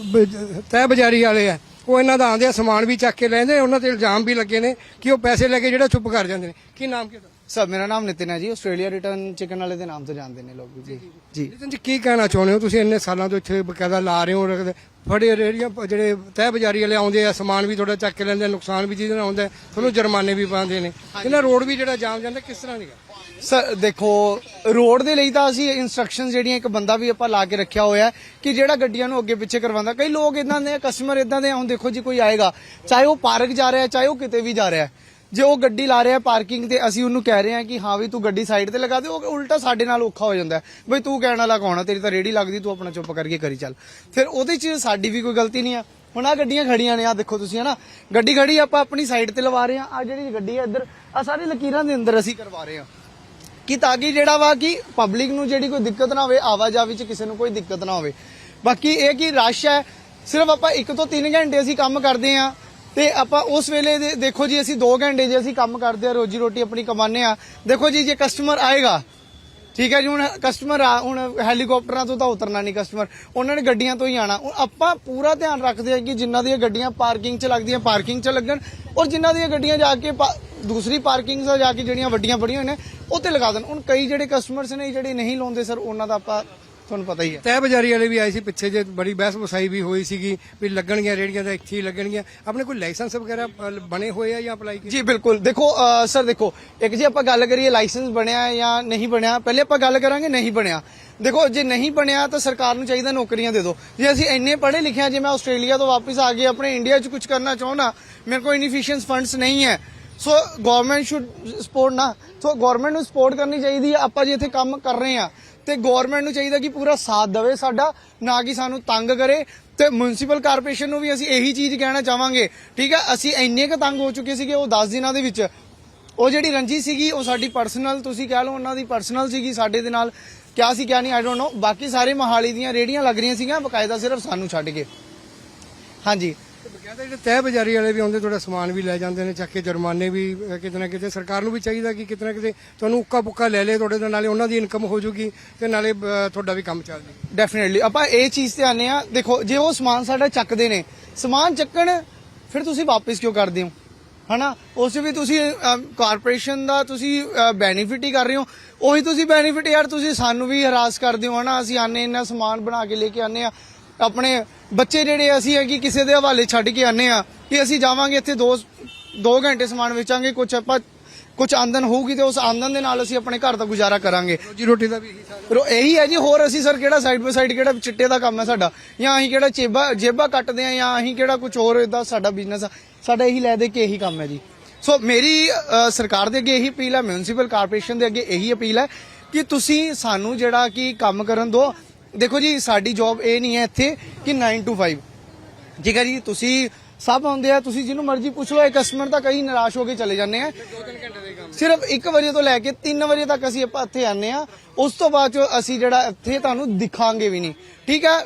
ਬ- ਤਹਿ ਬਜ਼ਾਰੀ ਵਾਲੇ ਆ ਉਹ ਇਹਨਾਂ ਦਾ ਆਂਦੇ ਸਮਾਨ ਵੀ ਚੱਕ ਕੇ ਲੈਂਦੇ ਉਹਨਾਂ ਤੇ ਇਲਜ਼ਾਮ ਵੀ ਲੱਗੇ ਨੇ ਕਿ ਉਹ ਪੈਸੇ ਲੈ ਕੇ ਜਿਹੜਾ ਚੁੱਪ ਕਰ ਜਾਂਦੇ ਨੇ। ਕੀ ਨਾਮ ਕੀ ਸਰ ਮੇਰਾ ਨਾਮ ਨਿਤਿਨ ਹੈ ਜੀ ਆਸਟ੍ਰੇਲੀਆ ਰਿਟਰਨ ਚਿਕਨ ਵਾਲੇ ਦੇ ਨਾਮ ਤੋਂ ਜਾਣਦੇ ਨੇ ਲੋਕ ਜੀ। ਜੀ। ਨਿਤਨ ਜੀ ਕੀ ਕਹਿਣਾ ਚਾਹੁੰਦੇ ਹੋ? ਤੁਸੀਂ ਇੰਨੇ ਸਾਲਾਂ ਤੋਂ ਇੱਥੇ ਬਕਾਇਦਾ ਲਾ ਰਹੇ ਹੋ ਰੱਖਦੇ ਫੜੇ ਰੇੜੀਆਂ ਜਿਹੜੇ ਤਹਿ ਬਜ਼ਾਰੀ ਵਾਲੇ ਆਉਂਦੇ ਆ ਸਮਾਨ ਵੀ ਤੁਹਾਡਾ ਚੱਕ ਕੇ ਲੈਂਦੇ ਨੁਕਸਾਨ ਵੀ ਜਿਹਦੇ ਨਾਲ ਹੁੰਦਾ ਤੁਹਾਨੂੰ ਜੁਰਮਾਨੇ ਵੀ ਪਾਉਂਦੇ ਨੇ। ਇਹਨਾਂ ਰੋਡ ਵੀ ਜਿਹੜਾ ਜਾਮ ਜਾਂਦਾ ਕਿਸ ਤਰ੍ਹਾਂ ਦੀ ਸਰ ਦੇਖੋ ਰੋਡ ਦੇ ਲਈ ਤਾਂ ਅਸੀਂ ਇਨਸਟਰਕਸ਼ਨਸ ਜਿਹੜੀਆਂ ਇੱਕ ਬੰਦਾ ਵੀ ਆਪਾਂ ਲਾ ਕੇ ਰੱਖਿਆ ਹੋਇਆ ਕਿ ਜਿਹੜਾ ਗੱਡੀਆਂ ਨੂੰ ਅੱਗੇ ਪਿੱਛੇ ਕਰਵਾਉਂਦਾ। ਕਈ ਲੋਕ ਇਦਾਂ ਦੇ ਕਸਟਮਰ ਇਦਾਂ ਦੇ ਆ, ਹੁਣ ਦੇਖੋ ਜੀ ਕੋਈ ਆਏਗਾ ਚਾਹੇ ਉਹ ਪਾਰਕ ਜਾ ਰਿਹਾ ਚਾਹੇ ਉਹ ਕਿਤੇ ਵੀ ਜਾ ਰਿਹਾ ਜੇ ਉਹ ਗੱਡੀ ਲਾ ਰਿਹਾ ਪਾਰਕਿੰਗ ਤੇ ਅਸੀਂ ਉਹਨੂੰ ਕਹਿ ਰਹੇ ਹਾਂ ਕਿ ਹਾਂ ਵੀ ਤੂੰ ਗੱਡੀ ਸਾਈਡ ਤੇ ਲਗਾ ਦੇ ਉਹ ਉਲਟਾ ਸਾਡੇ ਨਾਲ ਔਖਾ ਹੋ ਜਾਂਦਾ ਬਈ ਤੂੰ ਕਹਿਣ ਵਾਲਾ ਕੌਣ ਆ? ਤੇਰੀ ਤਾਂ ਰੇੜੀ ਲੱਗਦੀ ਤੂੰ ਆਪਣਾ ਚੁੱਪ ਕਰਕੇ ਕਰੀ ਚੱਲ। ਫਿਰ ਉਹਦੇ 'ਚ ਸਾਡੀ ਵੀ ਕੋਈ ਗਲਤੀ ਨਹੀਂ ਆ। ਹੁਣ ਆ ਗੱਡੀਆਂ ਖੜੀਆਂ ਨੇ ਆ ਦੇਖੋ ਤੁਸੀਂ ਹਨਾ? ਗੱਡੀ ਖੜੀ ਆਪਾਂ ਆਪਣੀ ਸਾਈਡ ਤੇ ਲਵਾ ਰਹੇ ਹਾਂ। ਆ ਜਿਹੜੀ ਗੱਡੀ ਹੈ ਇੱਧਰ ਆ ਸਾਰੀ ਲਕੀਰਾਂ ਦੇ ਅੰਦਰ ਅਸੀਂ ਕਰਵਾ ਰਹੇ ਹਾਂ। ਕਿ ਤਾਂ ਕਿ ਜਿਹੜਾ ਵਾ ਕਿ ਪਬਲਿਕ ਨੂੰ ਜਿਹੜੀ ਕੋਈ ਦਿੱਕਤ ਨਾ ਹੋਵੇ, ਆਵਾਜਾਈ ਵਿੱਚ ਕਿਸੇ ਨੂੰ ਕੋਈ ਦਿੱਕਤ ਨਾ ਹੋਵੇ। ਬਾਕੀ ਇਹ ਕਿ ਰਸ਼ ਹੈ, ਸਿਰਫ ਆਪਾਂ 1 ਤੋਂ 3 ਘੰਟੇ ਅਸੀਂ ਕੰਮ ਕਰਦੇ ਆ ਤੇ ਆਪਾਂ ਉਸ ਵੇਲੇ ਦੇਖੋ ਜੀ, ਅਸੀਂ 2 ਘੰਟੇ ਜੇ ਅਸੀਂ ਕੰਮ ਕਰਦੇ ਆ ਰੋਜੀ ਰੋਟੀ ਆਪਣੀ ਕਮਾਉਂਦੇ ਆ ਦੇਖੋ ਜੀ, ਜੇ ਕਸਟਮਰ ਆਏਗਾ ਠੀਕ ਹੈ ਜੀ, ਹੁਣ ਕਸਟਮਰ ਆ, ਹੁਣ ਹੈਲੀਕਾਪਟਰਾਂ ਤੋਂ ਤਾਂ ਉਤਰਨਾ ਨਹੀਂ ਕਸਟਮਰ ਉਹਨਾਂ ਨੇ ਗੱਡੀਆਂ ਤੋਂ ਹੀ ਆਣਾ ਆਪਾਂ ਪੂਰਾ ਧਿਆਨ ਰੱਖਦੇ ਹਾਂ ਕਿ ਜਿਨ੍ਹਾਂ ਦੀਆਂ ਗੱਡੀਆਂ ਪਾਰਕਿੰਗ 'ਚ ਲੱਗਦੀਆਂ ਪਾਰਕਿੰਗ 'ਚ ਲੱਗਣ ਔਰ ਜਿਨ੍ਹਾਂ ਦੀਆਂ ਗੱਡੀਆਂ ਜਾ ਕੇ ਦੂਸਰੀ ਪਾਰਕਿੰਗ 'ਚ ਜਾ ਕੇ ਜਿਹੜੀਆਂ ਵੱਡੀਆਂ ਬੜੀਆਂ ਨੇ, ਉਹ ਤੇ ਲਗਾ ਦੇਣ। ਹੁਣ ਕਈ ਜਿਹੜੇ ਕਸਟਮਰਸ ਨੇ ਜਿਹੜੇ ਨਹੀਂ ਲਾਉਂਦੇ ਸਰ ਉਹਨਾਂ ਦਾ ਆਪਾਂ ਤੁਹਾਨੂੰ ਪਤਾ ਹੀ ਹੈ। ਤਹਿ ਬਜ਼ਾਰੀ ਵਾਲੇ ਵੀ ਆਏ ਸੀ ਪਿੱਛੇ ਜੇ ਬੜੀ ਬਹਿਸ ਵਸਾਈ ਵੀ ਹੋਈ ਸੀਗੀ ਵੀ ਲੱਗਣਗੀਆਂ ਰੇੜੀਆਂ ਤਾਂ ਇੱਥੇ ਹੀ ਲੱਗਣਗੀਆਂ। ਆਪਣੇ ਕੋਈ ਲਾਇਸੈਂਸ ਵਗੈਰਾ ਅ, ਬਣੇ ਹੋਏ ਆ ਜਾਂ ਅਪਲਾਈ ਕੀਤੇ? ਜੀ ਬਿਲਕੁਲ। ਦੇਖੋ ਸਰ ਦੇਖੋ ਇੱਕ ਜੇ ਆਪਾਂ ਗੱਲ ਕਰੀਏ ਲਾਇਸੈਂਸ ਬਣਿਆ ਹੈ ਜਾਂ ਨਹੀਂ ਬਣਿਆ ਪਹਿਲੇ ਆਪਾਂ ਗੱਲ ਕਰਾਂਗੇ ਨਹੀਂ ਬਣਿਆ। ਦੇਖੋ ਜੇ ਨਹੀਂ ਬਣਿਆ ਤਾਂ ਸਰਕਾਰ ਨੂੰ ਚਾਹੀਦਾ ਨੌਕਰੀਆਂ ਦੇ ਦਿਓ। ਜੇ ਅਸੀਂ ਇੰਨੇ ਪੜ੍ਹੇ ਲਿਖੇ ਹਾਂ ਜੇ ਮੈਂ ਆਸਟ੍ਰੇਲੀਆ ਤੋਂ ਵਾਪਸ ਆ ਕੇ ਆਪਣੇ ਇੰਡੀਆ 'ਚ ਕੁਝ ਕਰਨਾ ਚਾਹੁੰਦਾ ਮੇਰੇ ਕੋਲ ਇਨਫੀਸ਼ੀਐਂਟ ਫੰਡਸ ਨਹੀਂ ਹੈ। ਸੋ ਗਵਰਨਮੈਂਟ ਸ਼ੁੱਡ ਸਪੋਰਟ ਨਾ। ਸੋ ਗਵਰਨਮੈਂਟ ਨੂੰ ਸਪੋਰਟ ਕਰਨੀ ਚਾਹੀਦੀ ਹੈ। ਆਪਾਂ ਜੇ ਇੱਥੇ ਕੰਮ ਕਰ ਰਹੇ ਹਾਂ ਤੇ ਗਵਰਨਮੈਂਟ ਨੂੰ ਚਾਹੀਦਾ ਕਿ ਪੂਰਾ ਸਾਥ ਦੇਵੇ ਸਾਡਾ, ਨਾ ਕਿ ਸਾਨੂੰ ਤੰਗ ਕਰੇ। ਤੇ ਮਿਊਨਿਸਪਲ ਕਾਰਪੋਰੇਸ਼ਨ ਨੂੰ ਵੀ ਅਸੀਂ ਇਹੀ ਚੀਜ਼ ਕਹਿਣਾ ਚਾਹਾਂਗੇ। ਠੀਕ ਹੈ ਅਸੀਂ ਇੰਨੇ ਕ ਤੰਗ ਹੋ ਚੁੱਕੇ ਸੀਗੇ ਉਹ 10 ਦਿਨਾਂ ਦੇ ਵਿੱਚ। ਉਹ ਜਿਹੜੀ ਰੰਜੀ ਸੀਗੀ, ਉਹ ਸਾਡੀ ਪਰਸਨਲ ਤੁਸੀਂ ਕਹਿ ਲਓ ਉਹਨਾਂ ਦੀ ਪਰਸਨਲ ਸੀਗੀ ਸਾਡੇ ਦੇ ਨਾਲ। ਕਿਆ ਸੀ, ਕਿਆ ਨਹੀਂ ਆਈ ਡੋਨਟ ਨੋ ਬਾਕੀ ਸਾਰੇ ਮਹਾਲੀ ਦੀਆਂ ਰੇੜੀਆਂ ਲੱਗ ਰਹੀਆਂ ਸੀਗੀਆਂ, ਬਕਾਇਦਾ ਸਿਰਫ ਸਾਨੂੰ ਛੱਡ ਕੇ। ਹਾਂਜੀ। ਤੇ ਜਿਹੜੇ ਤਹਿ ਬਜ਼ਾਰੀ ਵਾਲੇ ਵੀ ਆਉਂਦੇ ਤੁਹਾਡਾ ਸਮਾਨ ਵੀ ਲੈ ਜਾਂਦੇ ਨੇ ਚੱਕ ਕੇ ਜੁਰਮਾਨੇ ਵੀ ਅ, ਕਿਤੇ ਨਾ ਕਿਤੇ ਸਰਕਾਰ ਨੂੰ ਵੀ ਚਾਹੀਦਾ ਕਿ ਕਿਤੇ ਨਾ ਕਿਤੇ ਤੁਹਾਨੂੰ ਉੱਕਾ ਪੁੱਕਾ ਲੈ ਲੇ ਤੁਹਾਡੇ ਦੇ ਨਾਲੇ ਉਹਨਾਂ ਦੀ ਇਨਕਮ ਹੋ ਜੂਗੀ ਤੇ ਨਾਲੇ ਅ, ਤੁਹਾਡਾ ਵੀ ਕੰਮ ਚੱਲ ਜੂਗਾ ਡੈਫੀਨਿਟਲੀ ਆਪਾਂ ਇਹ ਚੀਜ਼ ਤੇ ਆਨੇ ਆ ਦੇਖੋ ਜੇ ਉਹ ਸਮਾਨ ਸਾਡਾ ਚੱਕਦੇ ਨੇ ਸਮਾਨ ਚੱਕਣ ਫਿਰ ਤੁਸੀਂ ਵਾਪਸ ਕਿਉਂ ਕਰਦੇ ਹੋ? ਹਨਾ? ਉਸ 'ਚ ਵੀ ਤੁਸੀਂ ਕਾਰਪੋਰੇਸ਼ਨ ਦਾ ਤੁਸੀਂ ਬੈਨੀਫਿਟ ਹੀ ਕਰ ਰਹੇ ਹੋ। ਉਹੀ ਤੁਸੀਂ ਬੈਨੀਫਿਟ ਯਾਰ ਤੁਸੀਂ ਸਾਨੂੰ ਵੀ ਹਰਾਸ ਕਰਦੇ ਹੋ। ਹਨਾ? ਅਸੀਂ ਆਨੇ ਇੰਨਾ ਸਮਾਨ ਬਣਾ ਕੇ ਲੈ ਕੇ ਆਨੇ ਆ ਆਪਣੇ ਬੱਚੇ ਜਿਹੜੇ ਅਸੀਂ ਹੈ ਕਿ ਕਿਸੇ ਦੇ ਹਵਾਲੇ ਛੱਡ ਕੇ ਆਨੇ ਆ ਕਿ ਅਸੀਂ ਜਾਵਾਂਗੇ ਇੱਥੇ 2 2 ਘੰਟੇ ਸਮਾਨ ਵੇਚਾਂਗੇ ਕੁਝ ਆਪਾਂ ਕੁਝ ਆਮਦਨ ਹੋਊਗੀ ਤੇ ਉਸ ਆਮਦਨ ਦੇ ਨਾਲ ਅਸੀਂ ਆਪਣੇ ਘਰ ਦਾ ਗੁਜ਼ਾਰਾ ਕਰਾਂਗੇ। ਰੋਜੀ ਰੋਟੀ ਦਾ ਵੀ ਇਹੀ ਸਾਧਨ ਰੋ ਇਹੀ ਹੈ ਜੀ ਹੋਰ ਅਸੀਂ ਸਰ ਕਿਹੜਾ ਸਾਈਡ ਬਾਈ ਸਾਈਡ ਕਿਹੜਾ ਚਿੱਟੇ ਦਾ ਕੰਮ ਹੈ ਸਾਡਾ? ਜਾਂ ਅਸੀਂ ਕਿਹੜਾ ਚੇਬਾ ਜੇਬਾ ਕੱਟਦੇ ਆ ਜਾਂ ਅਸੀਂ ਕਿਹੜਾ ਕੁਝ ਹੋਰ ਇਦਾਂ ਸਾਡਾ ਬਿਜ਼ਨਸ ਆ? ਸਾਡਾ ਇਹੀ ਲੈ ਦੇ ਕੇ ਇਹੀ ਕੰਮ ਹੈ ਜੀ। ਸੋ ਮੇਰੀ ਸਰਕਾਰ ਦੇ ਅੱਗੇ ਇਹੀ ਅਪੀਲ ਹੈ ਮਿਊਨਿਸਪਲ ਕਾਰਪੋਰੇਸ਼ਨ ਦੇ ਅੱਗੇ ਇਹੀ ਅਪੀਲ ਹੈ ਕਿ ਤੁਸੀਂ ਸਾਨੂੰ ਜਿਹੜਾ ਕਿ ਕੰਮ ਕਰਨ ਦਿਓ ਦੇਖੋ ਜੀ, ਸਾਡੀ ਜੌਬ ਇਹ ਨਹੀਂ ਹੈ ਇੱਥੇ ਕਿ 9 ਟੂ 5 ਠੀਕ ਹੈ ਜੀ, ਤੁਸੀਂ ਸਭ ਆਉਂਦੇ ਆ, ਤੁਸੀਂ ਜਿਹਨੂੰ ਮਰਜ਼ੀ ਪੁੱਛ ਲਓ, ਇਹ ਕਸਟਮਰ ਤਾਂ ਕਈ ਨਿਰਾਸ਼ ਹੋ ਕੇ ਚਲੇ ਜਾਂਦੇ ਆ। ਸਿਰਫ 1 ਵਜੇ ਤੋਂ ਲੈ ਕੇ 3 ਵਜੇ ਤੱਕ ਅਸੀਂ ਆਪਾਂ ਇੱਥੇ ਆਨੇ ਆ। ਉਸ ਤੋਂ ਬਾਅਦ ਚ ਅਸੀਂ ਜਿਹੜਾ ਇੱਥੇ ਤੁਹਾਨੂੰ ਦਿਖਾਂਗੇ ਵੀ ਨਹੀਂ। ਠੀਕ ਹੈ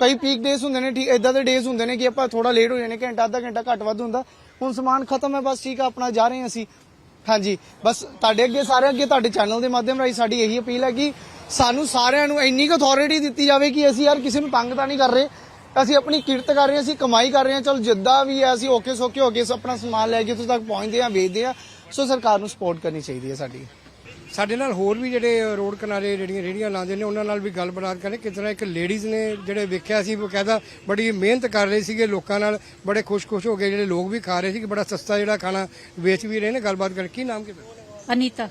ਕਈ ਪੀਕ ਡੇਜ਼ ਹੁੰਦੇ ਨੇ, ਠੀਕ ਇਦਾਂ ਦੇ ਡੇਜ਼ ਹੁੰਦੇ ਨੇ ਕਿ ਆਪਾਂ ਥੋੜਾ ਲੇਟ ਹੋ ਜਾਣੇ ਘੰਟਾ, ਅੱਧਾ ਘੰਟਾ ਘੱਟ ਵੱਧ ਹੁੰਦਾ। ਹੁਣ ਸਮਾਨ ਖਤਮ ਹੈ, ਬਸ ਠੀਕ ਆ, ਆਪਣਾ ਜਾ ਰਹੇ ਹਾਂ ਅਸੀਂ। ਹਾਂਜੀ। ਬਸ ਤੁਹਾਡੇ ਅੱਗੇ ਸਾਰਿਆਂ ਅੱਗੇ ਤੁਹਾਡੇ ਚੈਨਲ ਦੇ ਮਾਧਿਅਮ ਰਾਹੀਂ ਸਾਡੀ ਇਹੀ ਅਪੀਲ ਹੈ ਕਿ ਸਾਨੂੰ ਸਾਰਿਆਂ ਨੂੰ ਇੰਨੀ ਕੁ ਅਥਾਰਟੀ ਦਿੱਤੀ ਜਾਵੇ ਕਿ ਅਸੀਂ ਯਾਰ ਕਿਸੇ ਨੂੰ ਤੰਗ ਤਾਂ ਨਹੀਂ ਕਰ ਰਹੇ। ਅਸੀਂ ਆਪਣੀ ਕਿਰਤ ਕਰ ਰਹੇ ਹਾਂ, ਅਸੀਂ ਕਮਾਈ ਕਰ ਰਹੇ ਹਾਂ। ਚਲ ਜਿੱਦਾਂ ਵੀ ਹੈ, ਅਸੀਂ ਓਕੇ ਸੋਕੇ ਹੋ ਕੇ ਆਪਣਾ ਸਮਾਨ ਲੈ ਕੇ ਉੱਥੇ ਤੱਕ ਪਹੁੰਚਦੇ ਹਾਂ, ਵੇਚਦੇ ਹਾਂ। ਸੋ ਸਰਕਾਰ ਨੂੰ ਸਪੋਰਟ ਕਰਨੀ ਚਾਹੀਦੀ ਹੈ ਸਾਡੀ। ਸਾਡੇ ਨਾਲ ਹੋਰ ਵੀ ਜਿਹੜੇ ਰੋਡ ਕਿਨਾਰੇ ਜਿਹੜੀਆਂ ਰੇੜੀਆਂ ਲਾਉਂਦੇ ਨੇ ਉਹਨਾਂ ਨਾਲ ਵੀ ਗੱਲਬਾਤ ਕਰੇ। ਕਿਸ ਤਰ੍ਹਾਂ ਇੱਕ ਲੇਡੀਜ਼ ਨੇ ਜਿਹੜੇ ਵੇਖਿਆ ਸੀ ਬਕਾਇਦਾ ਬੜੀ ਮਿਹਨਤ ਕਰ ਰਹੇ ਸੀਗੇ ਲੋਕਾਂ ਨਾਲ ਬੜੇ ਖੁਸ਼-ਖੁਸ਼ ਹੋ ਗਏ ਜਿਹੜੇ ਲੋਕ ਵੀ ਖਾ ਰਹੇ ਸੀ ਕਿ ਬੜਾ ਸਸਤਾ ਜਿਹੜਾ ਖਾਣਾ ਵੇਚ ਵੀ ਰਹੇ ਨੇ। ਗੱਲਬਾਤ ਕਰ ਕੀ ਨਾਮ ਕੀ ਅਨੀਤਾ।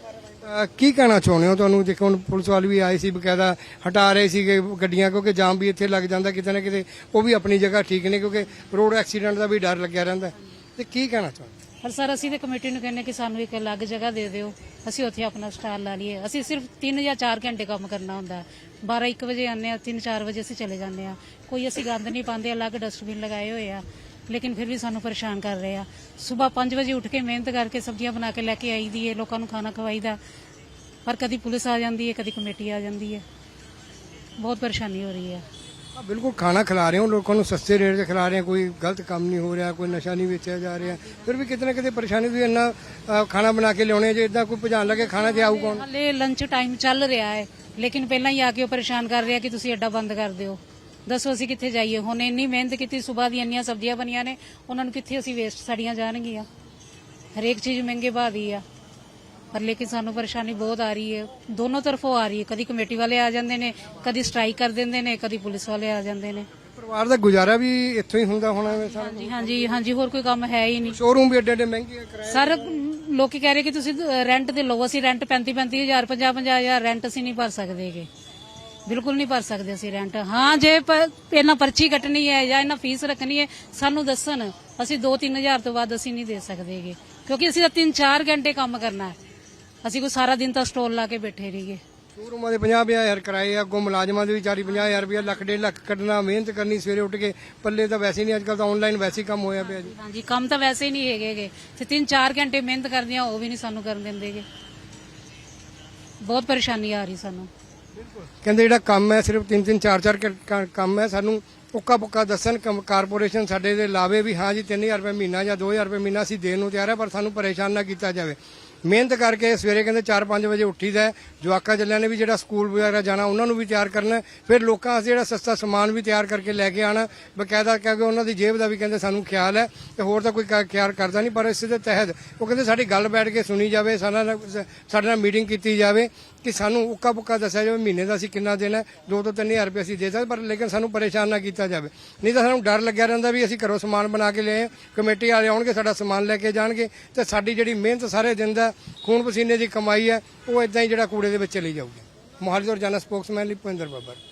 ਕੀ ਕਹਿਣਾ ਚਾਹੁੰਦੇ ਹੋ ਤੁਹਾਨੂੰ? ਦੇਖੋ ਹੁਣ ਪੁਲਿਸ ਵਾਲੇ ਵੀ ਆਏ ਸੀ ਬਕਾਇਦਾ ਹਟਾ ਰਹੇ ਸੀਗੇ ਗੱਡੀਆਂ ਕਿਉਂਕਿ ਜਾਮ ਵੀ ਇੱਥੇ ਲੱਗ ਜਾਂਦਾ ਕਿਤੇ ਨਾ ਕਿਤੇ ਉਹ ਵੀ ਆਪਣੀ ਜਗ੍ਹਾ ਠੀਕ ਨੇ ਕਿਉਂਕਿ ਰੋਡ ਐਕਸੀਡੈਂਟ ਦਾ ਵੀ ਡਰ ਲੱਗਿਆ ਰਹਿੰਦਾ। ਤੇ ਕੀ ਕਹਿਣਾ ਚਾਹੁੰਦੇ? ਪਰ ਸਰ, ਅਸੀਂ ਤੇ ਕਮੇਟੀ ਨੂੰ ਕਹਿੰਦੇ ਕਿ ਸਾਨੂੰ ਇੱਕ ਅਲੱਗ ਜਗ੍ਹਾ ਦੇ ਦਿਓ। ਅਸੀਂ ਉੱਥੇ ਆਪਣਾ ਸਟਾਲ ਲਾ ਲਈਏ। ਅਸੀਂ ਸਿਰਫ 3 ਜਾਂ 4 ਘੰਟੇ ਕੰਮ ਕਰਨਾ ਹੁੰਦਾ। 12 1 ਵਜੇ ਆਉਂਦੇ ਆ 3 4 ਵਜੇ ਅਸੀਂ ਚਲੇ ਜਾਂਦੇ ਆ ਕੋਈ ਅਸੀਂ ਗੰਦ ਨਹੀਂ ਪਾਉਂਦੇ, ਅਲੱਗ ਡਸਟਬਿਨ ਲਗਾਏ ਹੋਏ ਆ। ਲੇਕਿਨ ਫਿਰ ਵੀ ਸਾਨੂੰ ਪਰੇਸ਼ਾਨ ਕਰ ਰਹੇ ਆ। ਸਵੇਰ 5 ਵਜੇ ਉੱਠ ਕੇ ਮਿਹਨਤ ਕਰਕੇ ਸਬਜ਼ੀਆਂ ਬਣਾ ਕੇ ਲੈ ਕੇ ਆਈਦੀ ਏ, ਲੋਕਾਂ ਨੂੰ ਖਾਣਾ ਖਵਾਈਦਾ ਪਰ ਕਦੀ ਪੁਲਿਸ ਆ ਜਾਂਦੀ ਹੈ ਕਦੀ ਕਮੇਟੀ ਆ ਜਾਂਦੀ ਹੈ ਬਹੁਤ ਪਰੇਸ਼ਾਨੀ ਹੋ ਰਹੀ ਹੈ ਬਿਲਕੁਲ ਖਾਣਾ ਖਿਲਾ ਰਹੇ ਹੋ, ਲੋਕਾਂ ਨੂੰ ਸਸਤੇ ਰੇਟ 'ਤੇ ਖਿਲਾ ਰਹੇ ਹੋ, ਕੋਈ ਗਲਤ ਕੰਮ ਨਹੀਂ ਹੋ ਰਿਹਾ, ਕੋਈ ਨਸ਼ਾ ਨਹੀਂ ਵੇਚਿਆ ਜਾ ਰਿਹਾ। ਫਿਰ ਵੀ ਕਿਤੇ ਨਾ ਕਿਤੇ ਪਰੇਸ਼ਾਨੀ ਵੀ ਇੰਨਾ ਖਾਣਾ ਬਣਾ ਕੇ ਲਿਆਉਣੇ ਜੇ ਇਦਾਂ ਕੋਈ ਭਜਾਣ ਲੱਗੇ, ਖਾਣਾ ਤੇ ਆਊ ਕੌਣ? ਹਾਲੇ ਲੰਚ ਟਾਈਮ ਚੱਲ ਰਿਹਾ ਹੈ, ਲੇਕਿਨ ਪਹਿਲਾਂ ਹੀ ਆ ਕੇ ਉਹ ਪਰੇਸ਼ਾਨ ਕਰ ਰਿਹਾ ਕਿ ਤੁਸੀਂ ਅੱਡਾ ਬੰਦ ਕਰ ਦਿਓ। ਦੱਸੋ ਅਸੀਂ ਕਿੱਥੇ ਜਾਈਏ? ਹੁਣ ਇੰਨੀ ਮਿਹਨਤ ਕੀਤੀ, ਸਵੇਰ ਦੀਆਂ ਇੰਨੀਆਂ ਸਬਜ਼ੀਆਂ ਬਣੀਆਂ ਨੇ, ਉਹਨਾਂ ਨੂੰ ਕਿੱਥੇ ਅਸੀਂ ਵੇਸਟ ਸੜੀਆਂ ਜਾਣਗੀਆਂ? ਹਰੇਕ ਚੀਜ਼ ਮਹਿੰਗੇ ਭਾਅ ਦੀ ਆ। ਪਰ ਲੇਕਿਨ ਸਾਨੂੰ ਪਰੇਸ਼ਾਨੀ ਬਹੁਤ ਆ ਰਹੀ ਹੈ। ਦੋਨੋਂ ਤਰਫੋਂ ਆ ਰਹੀ ਹੈ। ਕਦੀ ਕਮੇਟੀ ਵਾਲੇ ਆ ਜਾਂਦੇ ਨੇ ਕਦੀ ਸਟ੍ਰਾਈਕ ਕਰ ਦਿੰਦੇ ਨੇ ਕਦੀ ਪੁਲਿਸ ਵਾਲੇ ਆ ਜਾਂਦੇ ਨੇ। ਪਰਿਵਾਰ ਦਾ ਗੁਜ਼ਾਰਾ ਵੀ ਇੱਥੋਂ ਹੀ ਹੁੰਦਾ ਹੋਣਾ ਐਵੇਂ ਸਾਰਾ। ਹਾਂਜੀ ਹਾਂਜੀ ਹਾਂਜੀ ਹੋਰ ਕੋਈ ਕੰਮ ਹੈ ਹੀ ਨਹੀਂ। ਸ਼ੋਰੂਮ ਵੀ ਏਡੇ ਏਡੇ ਮਹਿੰਗੇ ਆ, ਕਿਰਾਏ ਸਰ ਲੋਕੀ ਕਹਿ ਰਹੇ ਕਿ ਤੁਸੀਂ ਰੈਂਟ ਤੇ ਲਓ। ਅਸੀਂ ਰੈਂਟ 35 35000 50 50000 ਰੈਂਟ ਅਸੀਂ ਨਹੀਂ ਭਰ ਸਕਦੇਗੇ ਬਿਲਕੁਲ ਨਹੀਂ ਭਰ ਸਕਦੇ ਅਸੀਂ ਰੈਂਟ ਹਾਂ ਜੇ ਪ- ਇਹਨਾਂ ਪਰਚੀ ਕੱਟਣੀ ਹੈ ਜਾਂ ਇਹਨਾਂ ਫੀਸ ਰੱਖਣੀ ਹੈ ਸਾਨੂੰ ਦੱਸਣ। ਅਸੀਂ 2-3000 ਤੋਂ ਵੱਧ ਅਸੀਂ ਨਹੀਂ ਦੇ ਸਕਦੇਗੇ ਕਿਉਂਕਿ ਅਸੀਂ ਤਾਂ 3-4 ਘੰਟੇ ਕੰਮ ਕਰਨਾ ਹੈ। ਅਸੀਂ ਕੋਈ ਸਾਰਾ ਦਿਨ ਤਾਂ ਸਟੋਲ ਲਾ ਕੇ ਬੈਠੇ ਰਹੀਏ। ਸ਼ੋਰੂਮਾਂ ਦੇ 50 ਹਜ਼ਾਰ ਕਿਰਾਏ ਆ ਅੱਗੋਂ ਮੁਲਾਜ਼ਮਾਂ ਦੇ ਵੀ 40 ਹਜ਼ਾਰ ਰੁਪਇਆ ਲੱਖ ਡੇਢ ਲੱਖ ਕੱਢਣਾ ਮਿਹਨਤ ਕਰਨੀ ਸਵੇਰੇ ਉੱਠ ਕੇ ਪੱਲੇ ਤਾਂ ਵੈਸੇ ਨਹੀਂ ਅੱਜਕੱਲ ਤਾਂ ਆਨਲਾਈਨ ਵੈਸੇ ਹੀ ਕੰਮ ਹੋਇਆ ਪਿਆ ਜੀ। ਹਾਂਜੀ ਕੰਮ ਤਾਂ ਵੈਸੇ ਹੀ ਨਹੀਂ ਹੈਗੇਗੇ ਤੇ 3-4 ਘੰਟੇ ਮਿਹਨਤ ਕਰਦੀਆਂ ਉਹ ਵੀ ਨਹੀਂ ਸਾਨੂੰ ਕਰਨ ਦਿੰਦੇਗੇ ਬਹੁਤ ਪਰੇਸ਼ਾਨੀ ਆ ਰਹੀ ਸਾਨੂੰ। ਕਹਿੰਦੇ ਜਿਹੜਾ ਕੰਮ ਹੈ ਸਿਰਫ 3-3 4-4 ਕੰਮ ਹੈ ਸਾਨੂੰ ਉੱਕਾ ਪੁੱਕਾ ਦੱਸਣ ਕਾਰਪੋਰੇਸ਼ਨ ਸਾਡੇ ਦੇ ਲਾਵੇ ਵੀ ਹਾਂ ਜੀ 3000 ਰੁਪਏ ਮਹੀਨਾ ਜਾਂ 2000 ਰੁਪਏ ਮਹੀਨਾ ਅਸੀਂ ਦੇਣ ਨੂੰ ਤਿਆਰ ਹੈ ਪਰ ਸਾਨੂੰ ਪਰੇਸ਼ਾਨ ਨਾ ਕੀਤਾ ਜਾਵੇ। ਮਿਹਨਤ ਕਰਕੇ ਸਵੇਰੇ ਕਹਿੰਦੇ 4-5 ਵਜੇ ਉੱਠੀਦਾ ਹੈ। ਜਵਾਕਾਂ ਚੱਲਿਆਂ ਨੇ ਵੀ ਜਿਹੜਾ ਸਕੂਲ ਵਗੈਰਾ ਜਾਣਾ, ਉਹਨਾਂ ਨੂੰ ਵੀ ਤਿਆਰ ਕਰਨਾ ਫਿਰ ਲੋਕਾਂ ਅਸੀਂ ਜਿਹੜਾ ਸਸਤਾ ਸਮਾਨ ਵੀ ਤਿਆਰ ਕਰਕੇ ਲੈ ਕੇ ਆਣਾ ਬਕਾਇਦਾ ਕਿਉਂਕਿ ਉਹਨਾਂ ਦੀ ਜੇਬ ਦਾ ਵੀ ਕਹਿੰਦੇ ਸਾਨੂੰ ਖਿਆਲ ਹੈ ਤੇ ਹੋਰ ਤਾਂ ਕੋਈ ਕ- ਖਿਆਲ ਕਰਦਾ ਨਹੀਂ, ਪਰ ਇਸ ਦੇ ਤਹਿਤ ਉਹ ਕਹਿੰਦੇ ਸਾਡੀ ਗੱਲ ਬੈਠ ਕੇ ਸੁਣੀ ਜਾਵੇ, ਸਾਡਾ ਨਾਲ ਸਾਡੇ ਨਾਲ ਮੀਟਿੰਗ ਕੀਤੀ ਜਾਵੇ ਕਿ ਸਾਨੂੰ ਉੱਕਾ ਪੁੱਕਾ ਦੱਸਿਆ ਜਾਵੇ ਮਹੀਨੇ ਦਾ ਅਸੀਂ ਕਿੰਨਾ ਦੇਣਾ ਹੈ। ਦੋ ਤੋਂ ਤਿੰਨ ਹਜ਼ਾਰ ਰੁਪਏ ਅਸੀਂ ਦੇ ਸਕਦੇ, ਪਰ ਲੇਕਿਨ ਸਾਨੂੰ ਪਰੇਸ਼ਾਨ ਨਾ ਕੀਤਾ ਜਾਵੇ ਨਹੀਂ ਤਾਂ ਸਾਨੂੰ ਡਰ ਲੱਗਿਆ ਰਹਿੰਦਾ ਵੀ ਅਸੀਂ ਘਰੋਂ ਸਮਾਨ ਬਣਾ ਕੇ ਲਏ ਕਮੇਟੀ ਵਾਲੇ ਆਉਣਗੇ, ਸਾਡਾ ਸਮਾਨ ਲੈ ਕੇ ਜਾਣਗੇ ਤੇ ਸਾਡੀ ਜਿਹੜੀ ਮਿਹਨਤ ਸਾਰੇ ਦਿਨ ਦਾ ਖੂਨ ਪਸੀਨੇ ਦੀ ਕਮਾਈ ਹੈ, ਉਹ ਇਦਾਂ ਹੀ ਜਿਹੜਾ ਕੂੜੇ ਦੇ ਵਿੱਚ ਚਲੀ ਜਾਊਗੀ। ਮੋਹਾਲੀ ਤੋਂ ਰੋਜ਼ਾਨਾ ਸਪੋਕਸਮੈਨ ਲਈ ਭੁਪਿੰਦਰ ਬੱਬਰ।